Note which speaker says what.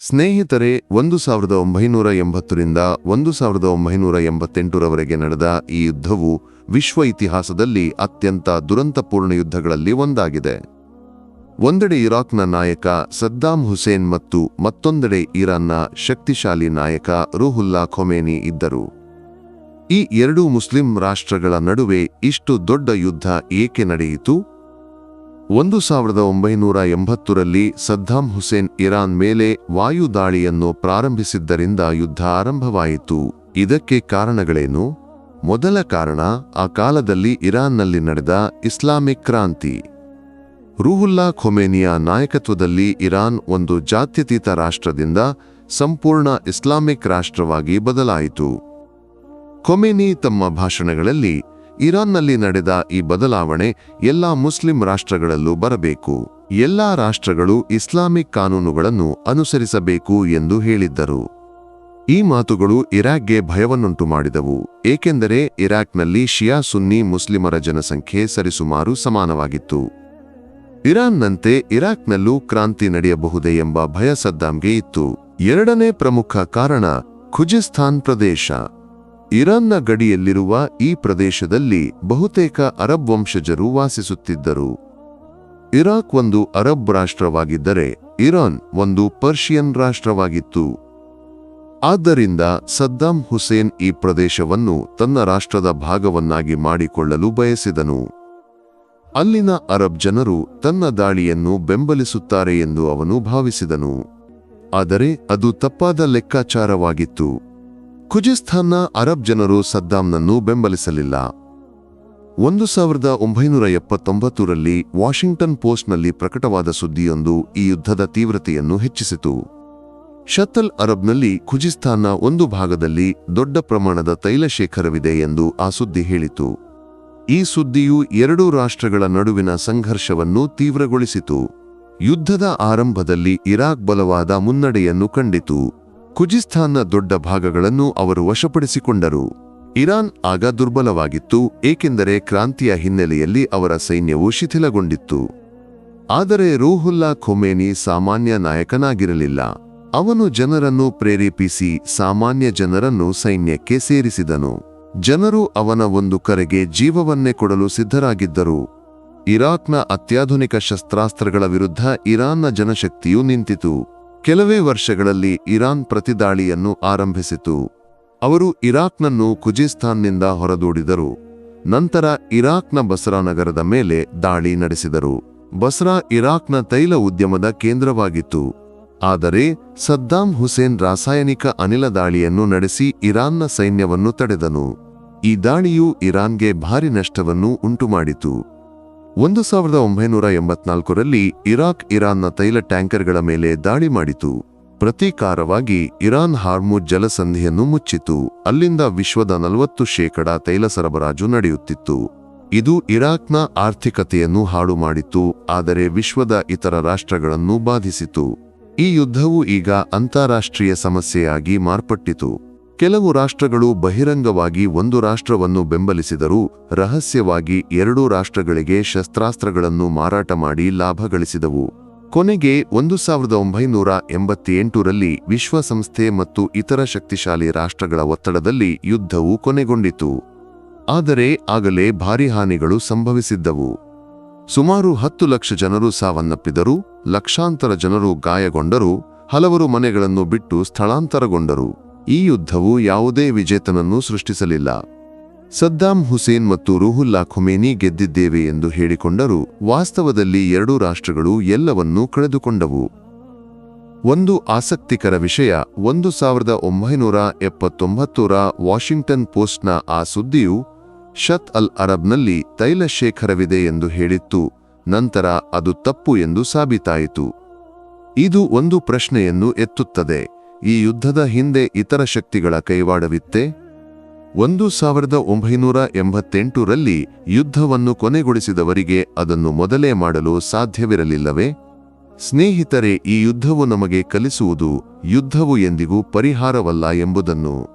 Speaker 1: ಸ್ನೇಹಿತರೆ, ಒಂದು ಸಾವಿರದ ಒಂಬೈನೂರ ಎಂಬತ್ತರಿಂದ ಒಂದು ಸಾವಿರದ ಒಂಬೈನೂರ ಎಂಬತ್ತೆಂಟರವರೆಗೆ ನಡೆದ ಈ ಯುದ್ಧವು ವಿಶ್ವ ಇತಿಹಾಸದಲ್ಲಿ ಅತ್ಯಂತ ದುರಂತಪೂರ್ಣ ಯುದ್ಧಗಳಲ್ಲಿ ಒಂದಾಗಿದೆ. ಒಂದೆಡೆ ಇರಾಕ್ನ ನಾಯಕ ಸದ್ದಾಂ ಹುಸೇನ್ ಮತ್ತು ಮತ್ತೊಂದೆಡೆ ಇರಾನ್ನ ಶಕ್ತಿಶಾಲಿ ನಾಯಕ ರೂಹುಲ್ಲಾ ಖೊಮೇನಿ ಇದ್ದರು. ಈ ಎರಡೂ ಮುಸ್ಲಿಂ ರಾಷ್ಟ್ರಗಳ ನಡುವೆ ಇಷ್ಟು ದೊಡ್ಡ ಯುದ್ಧ ಏಕೆ ನಡೆಯಿತು? ಒಂದು ಸಾವಿರದ ಒಂಬೈನೂರ ಎಂಬತ್ತರಲ್ಲಿ ಸದ್ದಾಂ ಹುಸೇನ್ ಇರಾನ್ ಮೇಲೆ ವಾಯು ದಾಳಿಯನ್ನು ಪ್ರಾರಂಭಿಸಿದ್ದರಿಂದ ಯುದ್ಧ ಆರಂಭವಾಯಿತು. ಇದಕ್ಕೆ ಕಾರಣಗಳೇನು? ಮೊದಲ ಕಾರಣ, ಆ ಕಾಲದಲ್ಲಿ ಇರಾನ್ನಲ್ಲಿ ನಡೆದ ಇಸ್ಲಾಮಿಕ್ ಕ್ರಾಂತಿ. ರೂಹುಲ್ಲಾ ಖೊಮೇನಿಯ ನಾಯಕತ್ವದಲ್ಲಿ ಇರಾನ್ ಒಂದು ಜಾತ್ಯತೀತ ರಾಷ್ಟ್ರದಿಂದ ಸಂಪೂರ್ಣ ಇಸ್ಲಾಮಿಕ್ ರಾಷ್ಟ್ರವಾಗಿ ಬದಲಾಯಿತು. ಖೊಮೇನಿ ತಮ್ಮ ಭಾಷಣಗಳಲ್ಲಿ ಇರಾನ್ನಲ್ಲಿ ನಡೆದ ಈ ಬದಲಾವಣೆ ಎಲ್ಲ ಮುಸ್ಲಿಂ ರಾಷ್ಟ್ರಗಳಲ್ಲೂ ಬರಬೇಕು. ಎಲ್ಲ ರಾಷ್ಟ್ರಗಳು ಇಸ್ಲಾಮಿಕ್ ಕಾನೂನುಗಳನ್ನು ಅನುಸರಿಸಬೇಕು ಎಂದು ಹೇಳಿದ್ದರು. ಈ ಮಾತುಗಳು ಇರಾಕ್ಗೆ ಭಯವನ್ನುಂಟು ಮಾಡಿದವು, ಏಕೆಂದರೆ ಇರಾಕ್ನಲ್ಲಿ ಶಿಯಾ ಸುನ್ನಿ ಮುಸ್ಲಿಮರ ಜನಸಂಖ್ಯೆ ಸರಿಸುಮಾರು ಸಮಾನವಾಗಿತ್ತು. ಇರಾನ್ನಂತೆ ಇರಾಕ್ನಲ್ಲೂ ಕ್ರಾಂತಿ ನಡೆಯಬಹುದೇ ಎಂಬ ಭಯ ಸದ್ದಾಂಗೆ ಇತ್ತು. ಎರಡನೇ ಪ್ರಮುಖ ಕಾರಣ ಖುಜಿಸ್ತಾನ್ ಪ್ರದೇಶ. ಇರಾನ್ನ ಗಡಿಯಲ್ಲಿರುವ ಈ ಪ್ರದೇಶದಲ್ಲಿ ಬಹುತೇಕ ಅರಬ್ ವಂಶಜರು ವಾಸಿಸುತ್ತಿದ್ದರು. ಇರಾಕ್ ಒಂದು ಅರಬ್ ರಾಷ್ಟ್ರವಾಗಿದ್ದರೆ ಇರಾನ್ ಒಂದು ಪರ್ಷಿಯನ್ ರಾಷ್ಟ್ರವಾಗಿತ್ತು. ಆದ್ದರಿಂದ ಸದ್ದಾಂ ಹುಸೇನ್ ಈ ಪ್ರದೇಶವನ್ನು ತನ್ನ ರಾಷ್ಟ್ರದ ಭಾಗವನ್ನಾಗಿ ಮಾಡಿಕೊಳ್ಳಲು ಬಯಸಿದನು. ಅಲ್ಲಿನ ಅರಬ್ ಜನರು ತನ್ನ ದಾಳಿಯನ್ನು ಬೆಂಬಲಿಸುತ್ತಾರೆ ಎಂದು ಅವನು ಭಾವಿಸಿದನು. ಆದರೆ ಅದು ತಪ್ಪಾದ ಲೆಕ್ಕಾಚಾರವಾಗಿತ್ತು. ಖುಜಿಸ್ತಾನ್ನ ಅರಬ್ ಜನರು ಸದ್ದಾಂನನ್ನು ಬೆಂಬಲಿಸಲಿಲ್ಲ. ಒಂದು ಸಾವಿರದ ಒಂಬೈನೂರ ಎಪ್ಪತ್ತೊಂಬತ್ತರಲ್ಲಿ ವಾಷಿಂಗ್ಟನ್ ಪೋಸ್ಟ್ನಲ್ಲಿ ಪ್ರಕಟವಾದ ಸುದ್ದಿಯೊಂದು ಈ ಯುದ್ಧದ ತೀವ್ರತೆಯನ್ನು ಹೆಚ್ಚಿಸಿತು. ಶತಲ್ ಅರಬ್ನಲ್ಲಿ ಖುಜಿಸ್ತಾನ್ನ ಒಂದು ಭಾಗದಲ್ಲಿ ದೊಡ್ಡ ಪ್ರಮಾಣದ ತೈಲ ಶೇಖರವಿದೆ ಎಂದು ಆ ಸುದ್ದಿ ಹೇಳಿತು. ಈ ಸುದ್ದಿಯು ಎರಡೂ ರಾಷ್ಟ್ರಗಳ ನಡುವಿನ ಸಂಘರ್ಷವನ್ನು ತೀವ್ರಗೊಳಿಸಿತು. ಯುದ್ಧದ ಆರಂಭದಲ್ಲಿ ಇರಾಕ್ ಬಲವಾದ ಮುನ್ನಡೆಯನ್ನು ಕಂಡಿತು. ಖುಜಿಸ್ತಾನ್ನ ದೊಡ್ಡ ಭಾಗಗಳನ್ನು ಅವರು ವಶಪಡಿಸಿಕೊಂಡರು. ಇರಾನ್ ಆಗ ದುರ್ಬಲವಾಗಿತ್ತು, ಏಕೆಂದರೆ ಕ್ರಾಂತಿಯ ಹಿನ್ನೆಲೆಯಲ್ಲಿ ಅವರ ಸೈನ್ಯವು ಶಿಥಿಲಗೊಂಡಿತ್ತು. ಆದರೆ ರೂಹುಲ್ಲಾ ಖೊಮೇನಿ ಸಾಮಾನ್ಯ ನಾಯಕನಾಗಿರಲಿಲ್ಲ. ಅವನು ಜನರನ್ನು ಪ್ರೇರೇಪಿಸಿ ಸಾಮಾನ್ಯ ಜನರನ್ನು ಸೈನ್ಯಕ್ಕೆ ಸೇರಿಸಿದನು. ಜನರು ಅವನ ಒಂದು ಕರೆಗೆ ಜೀವವನ್ನೇ ಕೊಡಲು ಸಿದ್ಧರಾಗಿದ್ದರು. ಇರಾಕ್ನ ಅತ್ಯಾಧುನಿಕ ಶಸ್ತ್ರಾಸ್ತ್ರಗಳ ವಿರುದ್ಧ ಇರಾನ್ನ ಜನಶಕ್ತಿಯು ನಿಂತಿತು. ಕೆಲವೇ ವರ್ಷಗಳಲ್ಲಿ ಇರಾನ್ ಪ್ರತಿದಾಳಿಯನ್ನು ಆರಂಭಿಸಿತು. ಅವರು ಇರಾಕ್ನನ್ನು ಖುಜಿಸ್ತಾನ್ನಿಂದ ಹೊರದೂಡಿದರು. ನಂತರ ಇರಾಕ್ನ ಬಸ್ರಾ ನಗರದ ಮೇಲೆ ದಾಳಿ ನಡೆಸಿದರು. ಬಸ್ರಾ ಇರಾಕ್ನ ತೈಲ ಉದ್ಯಮದ ಕೇಂದ್ರವಾಗಿತ್ತು. ಆದರೆ ಸದ್ದಾಂ ಹುಸೇನ್ ರಾಸಾಯನಿಕ ಅನಿಲ ದಾಳಿಯನ್ನು ನಡೆಸಿ ಇರಾನ್ನ ಸೈನ್ಯವನ್ನು ತಡೆದನು. ಈ ದಾಳಿಯು ಇರಾನ್ಗೆ ಭಾರಿ ನಷ್ಟವನ್ನು ಉಂಟುಮಾಡಿತು. ಒಂದು ಸಾವಿರದ ಒಂಬೈನೂರ ಎಂಬತ್ನಾಲ್ಕರಲ್ಲಿ ಇರಾಕ್ ಇರಾನ್ನ ತೈಲ ಟ್ಯಾಂಕರ್ಗಳ ಮೇಲೆ ದಾಳಿ ಮಾಡಿತು. ಪ್ರತೀಕಾರವಾಗಿ ಇರಾನ್ ಹಾರ್ಮುಜ್ ಜಲಸಂಧಿಯನ್ನು ಮುಚ್ಚಿತು. ಅಲ್ಲಿಂದ ವಿಶ್ವದ ನಲವತ್ತು ಶೇಕಡ ತೈಲ ಸರಬರಾಜು ನಡೆಯುತ್ತಿತ್ತು. ಇದು ಇರಾಕ್ನ ಆರ್ಥಿಕತೆಯನ್ನು ಹಾಳು ಮಾಡಿತು ಆದರೆ ವಿಶ್ವದ ಇತರ ರಾಷ್ಟ್ರಗಳನ್ನು ಬಾಧಿಸಿತು. ಈ ಯುದ್ಧವು ಈಗ ಅಂತಾರಾಷ್ಟ್ರೀಯ ಸಮಸ್ಯೆಯಾಗಿ ಮಾರ್ಪಟ್ಟಿತು. ಕೆಲವು ರಾಷ್ಟ್ರಗಳು ಬಹಿರಂಗವಾಗಿ ಒಂದು ರಾಷ್ಟ್ರವನ್ನು ಬೆಂಬಲಿಸಿದರೂ ರಹಸ್ಯವಾಗಿ ಎರಡೂ ರಾಷ್ಟ್ರಗಳಿಗೆ ಶಸ್ತ್ರಾಸ್ತ್ರಗಳನ್ನು ಮಾರಾಟ ಮಾಡಿ ಲಾಭ ಗಳಿಸಿದವು. ಕೊನೆಗೆ ಒಂದು ಸಾವಿರದ ಒಂಬೈನೂರ ಎಂಬತ್ತೆಂಟರಲ್ಲಿ ವಿಶ್ವಸಂಸ್ಥೆ ಮತ್ತು ಇತರ ಶಕ್ತಿಶಾಲಿ ರಾಷ್ಟ್ರಗಳ ಒತ್ತಡದಲ್ಲಿ ಯುದ್ಧವು ಕೊನೆಗೊಂಡಿತು. ಆದರೆ ಆಗಲೇ ಭಾರಿ ಹಾನಿಗಳು ಸಂಭವಿಸಿದ್ದವು. ಸುಮಾರು ಹತ್ತು ಲಕ್ಷ ಜನರು ಸಾವನ್ನಪ್ಪಿದರು, ಲಕ್ಷಾಂತರ ಜನರು ಗಾಯಗೊಂಡರು, ಹಲವರು ಮನೆಗಳನ್ನು ಬಿಟ್ಟು ಸ್ಥಳಾಂತರಗೊಂಡರು. ಈ ಯುದ್ಧವು ಯಾವುದೇ ವಿಜೇತನನ್ನು ಸೃಷ್ಟಿಸಲಿಲ್ಲ. ಸದ್ದಾಂ ಹುಸೇನ್ ಮತ್ತು ರೂಹುಲ್ಲಾ ಖುಮೇನಿ ಗೆದ್ದಿದ್ದೇವೆ ಎಂದು ಹೇಳಿಕೊಂಡರು. ವಾಸ್ತವದಲ್ಲಿ ಎರಡೂ ರಾಷ್ಟ್ರಗಳು ಎಲ್ಲವನ್ನೂ ಕಳೆದುಕೊಂಡವು. ಒಂದು ಆಸಕ್ತಿಕರ ವಿಷಯ, ಒಂದು ಸಾವಿರದ ಒಂಬೈನೂರ ಎಪ್ಪತ್ತೊಂಬತ್ತರ ವಾಷಿಂಗ್ಟನ್ ಪೋಸ್ಟ್ನ ಆ ಸುದ್ದಿಯು ಶತ್ ಅಲ್ ಅರಬ್ನಲ್ಲಿ ತೈಲ ಶೇಖರವಿದೆ ಎಂದು ಹೇಳಿತ್ತು. ನಂತರ ಅದು ತಪ್ಪು ಎಂದು ಸಾಬೀತಾಯಿತು. ಇದು ಒಂದು ಪ್ರಶ್ನೆಯನ್ನು ಎತ್ತುತ್ತದೆ. ಈ ಯುದ್ಧದ ಹಿಂದೆ ಇತರ ಶಕ್ತಿಗಳ ಕೈವಾಡವಿತ್ತೆ. ಒಂದು ಸಾವಿರದ ಒಂಬೈನೂರ ಎಂಬತ್ತೆಂಟರಲ್ಲಿ ಯುದ್ಧವನ್ನು ಕೊನೆಗೊಳಿಸಿದವರಿಗೆ ಅದನ್ನು ಮೊದಲೇ ಮಾಡಲು ಸಾಧ್ಯವಿರಲಿಲ್ಲವೇ? ಸ್ನೇಹಿತರೆ, ಈ ಯುದ್ಧವು ನಮಗೆ ಕಲಿಸುವುದು ಯುದ್ಧವು ಎಂದಿಗೂ ಪರಿಹಾರವಲ್ಲ ಎಂಬುದನ್ನು.